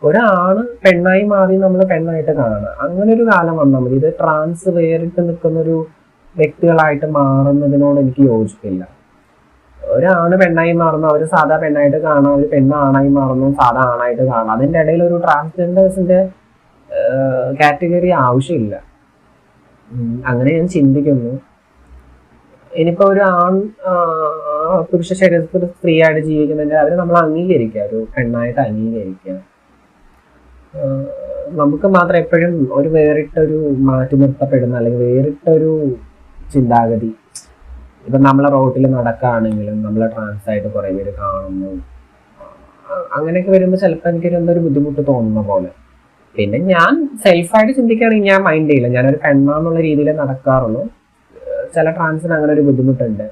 [SPEAKER 2] ഒരാണ് പെണ്ണായി മാറി നമ്മൾ പെണ്ണായിട്ട് കാണണം അങ്ങനെ ഒരു കാലം വന്നാൽ മതി. ഇത് ട്രാൻസ് വേറിട്ട് നിൽക്കുന്ന ഒരു വ്യക്തികളായിട്ട് മാറുന്നതിനോട് എനിക്ക് യോജിപ്പില്ല. ഒരാണ് പെണ്ണായി മാറുന്നു അവർ സാധാ പെണ്ണായിട്ട് കാണാം ഒരു പെണ്ണ് ആണായി മാറുന്നു സാധാ ആണായിട്ട് കാണാം. അതിന്റെ ഇടയിൽ ഒരു ട്രാൻസ്ജെൻഡേഴ്സിന്റെ കാറ്റഗറി ആവശ്യമില്ല. അങ്ങനെ ഞാൻ ചിന്തിക്കുന്നു. ഇനിയിപ്പോ ഒരു ആൺ പുരുഷ ശരീരത്തിൽ സ്ത്രീ ആയിട്ട് ജീവിക്കുന്നുണ്ട് അവരെ നമ്മൾ അംഗീകരിക്കുക ഒരു പെണ്ണായിട്ട് അംഗീകരിക്കുക. നമുക്ക് മാത്രം എപ്പോഴും ഒരു വേറിട്ടൊരു മാറ്റി നിർത്തപ്പെടുന്ന അല്ലെങ്കിൽ വേറിട്ടൊരു ചിന്താഗതി. ഇപ്പം നമ്മളെ റോട്ടിൽ നടക്കുകയാണെങ്കിലും നമ്മളെ ട്രാൻസ് ആയിട്ട് കുറേ പേര് കാണുന്നു. അങ്ങനെയൊക്കെ വരുമ്പോൾ ചിലപ്പോൾ എനിക്കൊരു എന്തൊരു ബുദ്ധിമുട്ട് തോന്നുന്ന പോലെ. പിന്നെ ഞാൻ സെൽഫായിട്ട് ചിന്തിക്കുകയാണെങ്കിൽ ഞാൻ മൈൻഡ് ചെയ്യില്ല. ഞാനൊരു പെണ്ണാന്നുള്ള രീതിയിൽ നടക്കാറുള്ളൂ. ചില ട്രാൻസിന് അങ്ങനെ ഒരു ബുദ്ധിമുട്ടുണ്ട്.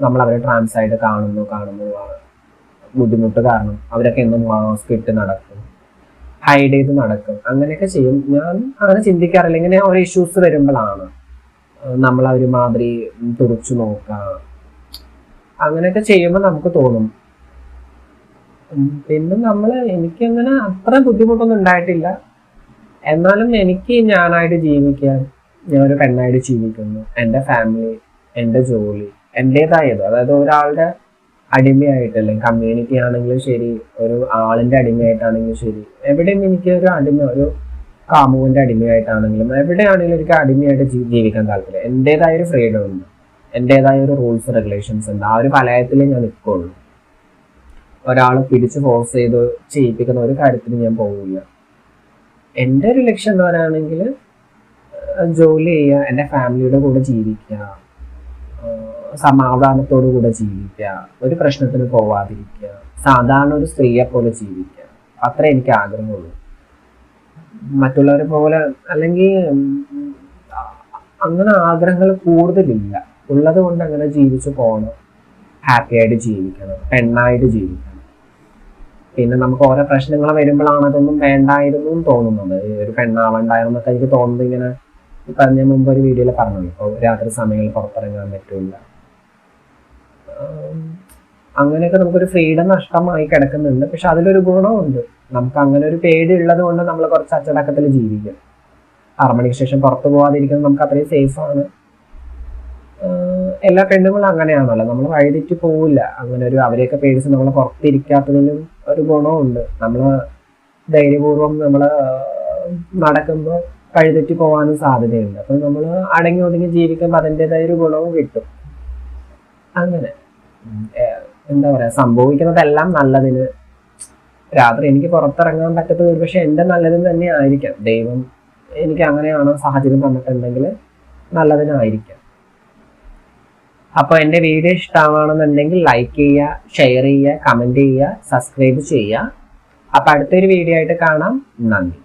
[SPEAKER 2] നമ്മൾ അവരെ ട്രാൻസ് ആയിട്ട് കാണുന്നു കാണുന്നു ബുദ്ധിമുട്ട് കാരണം അവരൊക്കെ എന്നും മാസ്ക് ഇട്ട് നടക്കും. ഹൈഡ് ചെയ്ത് നടക്കും. അങ്ങനെയൊക്കെ ചെയ്യും. ഞാൻ അങ്ങനെ ചിന്തിക്കാറില്ല. ഇങ്ങനെ ഓരോ ഇഷ്യൂസ് വരുമ്പോഴാണ് നമ്മൾ ഒരുമാതിരി തുറച്ചു നോക്കാം. അങ്ങനെയൊക്കെ ചെയ്യുമ്പോൾ നമുക്ക് തോന്നും. പിന്നെ നമ്മൾ എനിക്കങ്ങനെ അത്ര ബുദ്ധിമുട്ടൊന്നും ഉണ്ടായിട്ടില്ല. എന്നാലും എനിക്ക് ഞാനായിട്ട് ജീവിക്കാൻ ഞാൻ ഒരു പെണ്ണായിട്ട് ജീവിക്കുന്നു. എന്റെ ഫാമിലി എന്റെ ജോലി എന്റെതായത്. അതായത് ഒരാളുടെ അടിമയായിട്ട് അല്ലെങ്കിൽ കമ്മ്യൂണിറ്റി ആണെങ്കിലും ശരി ഒരു ആളിന്റെ അടിമയായിട്ടാണെങ്കിലും ശരി എവിടെയും എനിക്ക് ഒരു അടിമ ഒരു കാമുവിന്റെ അടിമയായിട്ടാണെങ്കിലും എവിടെയാണെങ്കിലും എനിക്ക് അടിമയായിട്ട് ജീവിക്കാൻ താല്പര്യം. എന്റെതായ ഒരു ഫ്രീഡം ഉണ്ട്. എന്റെതായ ഒരു റൂൾസ് റെഗുലേഷൻസ് ഉണ്ട്. ആ ഒരു വലയത്തിൽ ഞാൻ നിൽക്കുള്ളൂ ഒരാളെ പിടിച്ച് ഫോഴ്സ് ചെയ്ത് ചെയ്യിപ്പിക്കുന്ന ഒരു കാര്യത്തിന് ഞാൻ പോകില്ല എന്റെ ഒരു ലക്ഷ്യം എന്ന് പറയുകയാണെങ്കിൽ ജോലി ചെയ്യുക എന്റെ ഫാമിലിയുടെ കൂടെ ജീവിക്കുക സമാധാനത്തോടു കൂടെ ജീവിക്കുക ഒരു പ്രശ്നത്തിന് പോവാതിരിക്കുക സാധാരണ ഒരു സ്ത്രീയെ പോലെ ജീവിക്കുക. അത്രേ എനിക്ക് ആഗ്രഹമുള്ളൂ. മറ്റുള്ളവരെ പോലെ അല്ലെങ്കിൽ അങ്ങനെ ആഗ്രഹങ്ങൾ കൂടുതലില്ല. ഉള്ളത് കൊണ്ട് അങ്ങനെ ജീവിച്ചു പോകണം. ഹാപ്പി ആയിട്ട് ജീവിക്കണം. പെണ്ണായിട്ട് ജീവിക്കണം. പിന്നെ നമുക്ക് ഓരോ പ്രശ്നങ്ങൾ വരുമ്പോഴാണ് അതൊന്നും വേണ്ടായിരുന്നു തോന്നുന്നത്. ഒരു പെണ്ണാവണ്ടായിരുന്നൊക്കെ എനിക്ക് തോന്നുന്നത് ഇങ്ങനെ പറഞ്ഞ മുമ്പ് ഒരു വീഡിയോയിൽ പറഞ്ഞു ഇപ്പോൾ രാത്രി സമയങ്ങളിൽ പുറത്തിറങ്ങാൻ പറ്റില്ല അങ്ങനെയൊക്കെ നമുക്കൊരു ഫ്രീഡം നഷ്ടമായി കിടക്കുന്നുണ്ട്. പക്ഷെ അതിലൊരു ഗുണമുണ്ട് നമുക്ക് അങ്ങനെ ഒരു പേടി ഉള്ളത് കൊണ്ട് നമ്മൾ കുറച്ച് അച്ചടക്കത്തിൽ ജീവിക്കും. ആറ് മണിക്ക് ശേഷം പുറത്തു പോകാതിരിക്കുന്നത് നമുക്ക് അത്രയും സേഫ് ആണ്. എല്ലാ പെണ്ണുങ്ങളും അങ്ങനെയാണല്ലോ. നമ്മൾ വഴിതെറ്റി പോവില്ല. അങ്ങനെ ഒരു അവരെയൊക്കെ പേടിച്ച് നമ്മൾ പുറത്തിരിക്കാത്തതിലും ഒരു ഗുണമുണ്ട് നമ്മൾ ധൈര്യപൂർവം നമ്മൾ നടക്കുമ്പോൾ വഴിതെറ്റി പോകാനും സാധ്യതയുണ്ട്. അപ്പം നമ്മൾ അടങ്ങി ഒതുങ്ങി ജീവിക്കുമ്പോൾ അതിന്റെതായ ഒരു ഗുണവും കിട്ടും. അങ്ങനെ. എന്താ പറയാ സംഭവിക്കുന്നതെല്ലാം നല്ലതിന് രാത്രി എനിക്ക് പുറത്തിറങ്ങാൻ പറ്റത്തത് ഒരുപക്ഷെ എന്റെ നല്ലതിന് തന്നെ ആയിരിക്കാം ദൈവം എനിക്ക് അങ്ങനെയാണ് സാഹചര്യം തന്നിട്ടുണ്ടെങ്കിൽ നല്ലതിനായിരിക്കാം. അപ്പോൾ എന്റെ വീഡിയോ ഇഷ്ടമാണെന്നുണ്ടെങ്കിൽ ലൈക്ക് ചെയ്യുക ഷെയർ ചെയ്യുക കമന്റ് ചെയ്യുക സബ്സ്ക്രൈബ് ചെയ്യുക. അപ്പോൾ അടുത്തൊരു വീഡിയോ ആയിട്ട് കാണാം. നന്ദി.